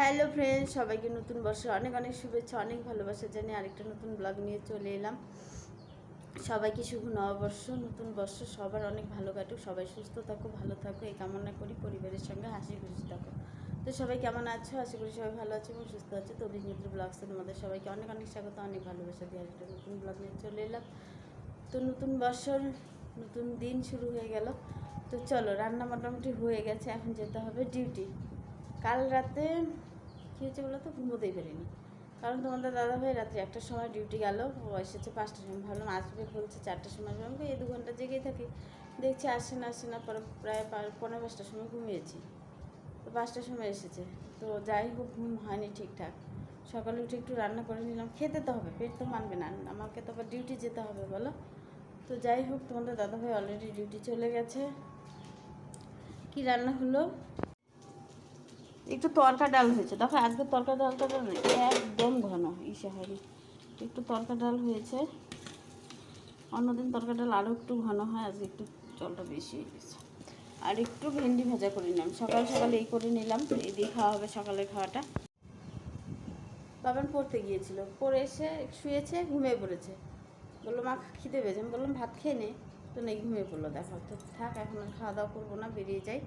Hello friends, সবাইকে নতুন বর্ষের অনেক অনেক শুভেচ্ছা, অনেক ভালোবাসা জানিয়ে আরেকটা নতুন ব্লগ নিয়ে চলে এলাম। সবাইকে শুভ নববর্ষ, নতুন বর্ষ, সবার অনেক ভালো কাটুক, সবাই সুস্থ থাকো ভালো থাকো এই কামনা করি, পরিবারের সঙ্গে হাসি খুশি থাকো তো সবাই কেমন আছো? আশা করি সবাই ভালো আছে এবং সুস্থ আছে। তো অভিনেত্রী ব্লগসে তোমাদের সবাইকে অনেক অনেক স্বাগত, অনেক ভালোবাসা দিয়ে আরেকটা নতুন ব্লগ নিয়ে চলে এলাম। তো নতুন বছর নতুন দিন শুরু হয়ে গেল। তো চলো রান্না মোটামুটি হয়ে গেছে, এখন যেতে হবে ডিউটি কাল রাতে, কী হয়েছে বলো তো? ঘুমোতেই পারিনি। কারণ তোমাদের দাদাভাই রাত্রে একটার সময় ডিউটি গেল, ও এসেছে পাঁচটার সময়। ভাবলাম আসবে বলছে চারটার সময় আসবে। আমাকে এই দু ঘণ্টা জেগেই থাকি। দেখছি আসে না আসে না, পরে প্রায় পনেরো পাঁচটার সময় ঘুমিয়েছি। তো পাঁচটার সময় এসেছে। তো যাই হোক, ঘুম হয়নি ঠিকঠাক। সকালে উঠে একটু রান্না করে নিলাম। খেতে তো হবে, পেট তো মানবে না। আমাকে তো আবার ডিউটি যেতে হবে, বলো? তো যাই হোক, তোমাদের দাদাভাই অলরেডি ডিউটি চলে গেছে। কি রান্না হলো? একটু তরকা ডাল হয়েছে। দেখো আজকে তরকা ডালটা একদম ঘন ইসে হয়নি একটু তরকা ডাল হয়েছে। অন্যদিন তরকা ডাল আরও একটু ঘন হয়, আজকে একটু জলটা বেশি হয়ে গেছে। আর একটু ভেন্ডি ভাজা করে নিলাম। সকাল সকাল এই করে নিলাম, এই দিয়ে খাওয়া হবে সকালের খাওয়াটা। বাবান পড়তে গিয়েছিল। পড়ে এসে শুয়েছে, ঘুমিয়ে পড়েছে। বলল, মা, খিদে পেয়েছে। আমি বললাম, ভাত খেয়ে নে। তো নেই, ঘুমিয়ে পড়ল। দেখো, তো থাক, এখন আর খাওয়া দাওয়া করব না, বেরিয়ে যাই।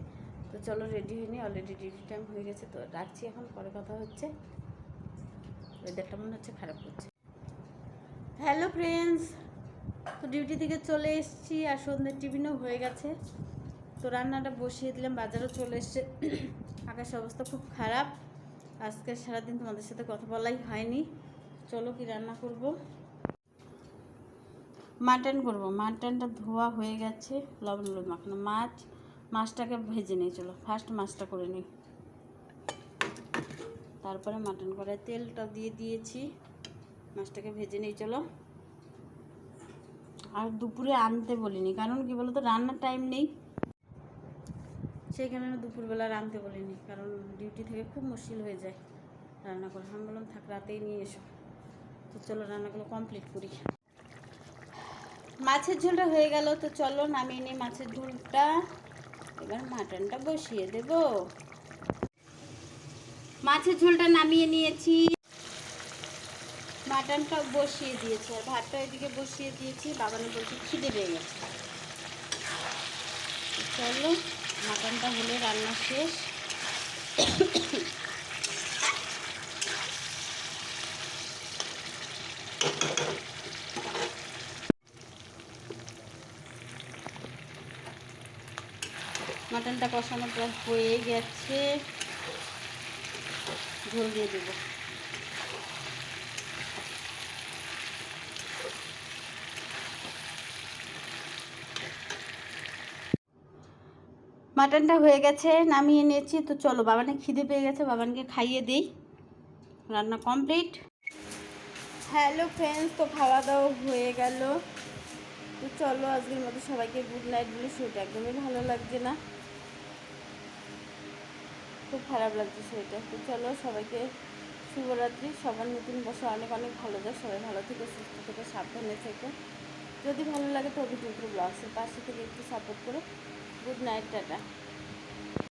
তো চলো রেডি হয়ে নিই অলরেডি ডিউটি টাইম হয়ে গেছে, তো রাখছি এখন, পরে কথা হচ্ছে। ওয়েদারটা মনে হচ্ছে খারাপ করছে। হ্যালো ফ্রেন্ডস তো ডিউটি থেকে চলে এসেছি আর সন্ধ্যের টিফিনও হয়ে গেছে। তো রান্নাটা বসিয়ে দিলাম, বাজারও চলে এসছে। আকাশের অবস্থা খুব খারাপ। আজকে সারাদিন তোমাদের সাথে কথা বলাই হয়নি। চলো কি রান্না করব? মাটন করব। মাটনটা ধোয়া হয়ে গেছে, লবণ হলুদ মাখানো মাছ। মাছটাকে ভেজে নিই, চলো ফার্স্ট মাছটা করে নিই। তারপরে মাটন করায় তেলটা দিয়ে দিয়েছি। মাছটাকে ভেজে নিই, চলো। আর দুপুরে আনতে বলিনি, কারণ কি বলতো, রান্নার টাইম নেই। সেই কারণে দুপুরবেলা রাঁধতে বলিনি, কারণ ডিউটি থেকে খুব মুশকিল হয়ে যায় রান্না করে। আমি বললাম, থাক, রাতেই নিয়ে এসো। তো চলো, রান্নাগুলো কমপ্লিট করি। মাছের ঝোলটা হয়ে গেল, তো চলো, নামিয়ে নিই মাছের ঝোলটা। এবার মাটনটা বসিয়ে দেব। মাছের ঝোলটা নামিয়ে নিয়েছি। মাটনটা বসিয়ে দিয়েছি আর ভাতটা এদিকে বসিয়ে দিয়েছি। বাবানো বলছি খিদে পেয়ে গেছে। চলো, মাটনটা হলে রান্না শেষ। মাটনটা কষানো প্রায় হয়ে গেছে। ঝোল দিয়ে দেবো। মাটনটা হয়ে গেছে, নামিয়ে নিয়েছি। তো চলো, বাবানে খিদে পেয়ে গেছে, বাবানকে খাইয়ে দিই। রান্না কমপ্লিট। হ্যালো ফ্রেন্ডস তো খাওয়া দাওয়া হয়ে গেল। তো চলো, আজকের মতো সবাইকে গুড নাইট বলে শোটা একদমই ভালো লাগছে না। খুব খারাপ লাগছে শরীরটা তো চলো সবাইকে শুভরাত্রি। সবার নতুন বছর অনেক অনেক ভালো যায় সবাই ভালো থেকে, সুস্থ থেকে, সাবধানে থেকে। যদি ভালো লাগে তো অভিযোগ ব্লগসের পাশে থেকে একটু সাপোর্ট করে। Good night tata.